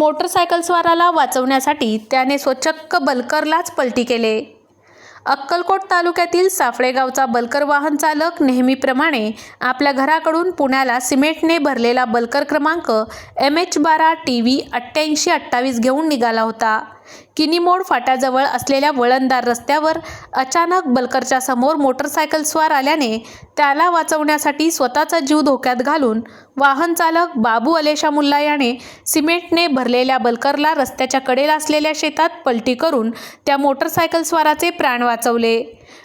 मोटरसायकलस्वाराला वाचवण्यासाठी त्याने स्वचक्क बलकरलाच पलटी केले. अक्कलकोट तालुक्यातील साफळेगावचा बलकर वाहन चालक नेहमीप्रमाणे आपल्या घराकडून पुण्याला सिमेंटने भरलेला बलकर क्रमांक एम एच बारा टी व्ही अठ्ठ्याऐंशी अठ्ठावीस घेऊन निघाला होता. किनीमोड फाट्याजवळ असलेल्या वळणदार रस्त्यावर अचानक बलकरच्या समोर मोटरसायकल स्वार आल्याने त्याला वाचवण्यासाठी स्वतःचा जीव धोक्यात घालून वाहन चालक बाबू अलेशा मुल्ला याने सिमेंटने भरलेल्या बलकरला रस्त्याच्या कडेला असलेल्या शेतात पलटी करून त्या मोटरसायकल स्वाराचे प्राण वाचवले.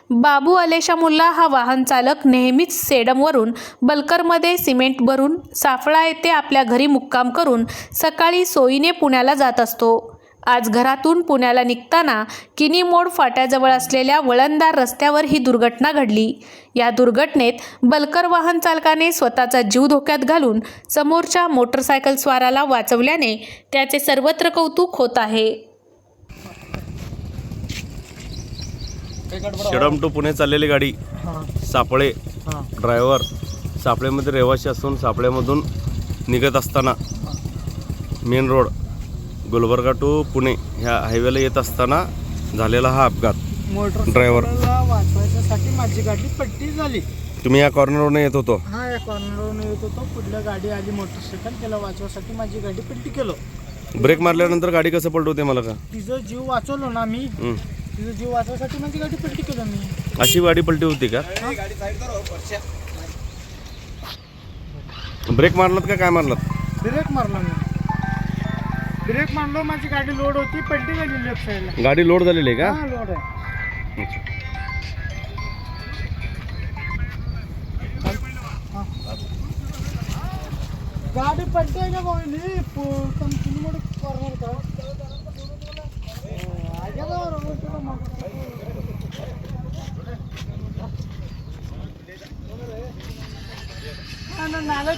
बाबू अलेशा मुल्ला हा वाहन चालक नेहमीच सेडमवरून बलकरमध्ये सिमेंट भरून साफळा येथे आपल्या घरी मुक्काम करून सकाळी सोयीने पुण्याला जात असतो. आज घरातून पुण्याला निघताना किनी मोड फाट्याजवळ असलेल्या वळणदार रस्त्यावर ही दुर्घटना घडली. या दुर्घटनेत बलकर वाहन चालकाने स्वतःचा जीव धोक्यात घालून समोरच्या मोटरसायकल स्वाराला वाचवल्याने त्याचे सर्वत्र कौतुक होत आहे. शेडम टू पुणे चाललेली गाडी सापळे ड्रायव्हर सापळेमध्ये रहिवाशी असून सापळेमधून निघत असताना main road Gulbarga to Pune ह्या हायवेला येत असताना झालेला हा अपघात. Motor driver. वाचवायच्यासाठी माझी गाडी पट्टी झाली. तुम्ही या कॉर्नरवरून येत होतो. हा या कॉर्नरवरून येत होतो. पुढल्या गाडी आली मोटरसायकल त्याला वाचवायसाठी माझी गाडी पट्टी केलो. ब्रेक मारल्यानंतर गाडी कसं पलटवते मला का? तिचं जीव वाचवलो ना मी. हं. तिचं जीव वाचवायसाठी माझी गाडी पट्टी केलो मी. अशी गाडी पलटी होती का? ब्रेक मारलात का काय मारलात? ब्रेक मारला मी. ब्रेक मारलो माझी गाडी लोड होती पट्टी झाली लेफ्ट साईडला गाडी लोड झालेली आहे का हा लोड आहे गाडी पट्टी आहे का बोलली कंपनी मध्ये कॉर्नर का आगे जाऊ नाला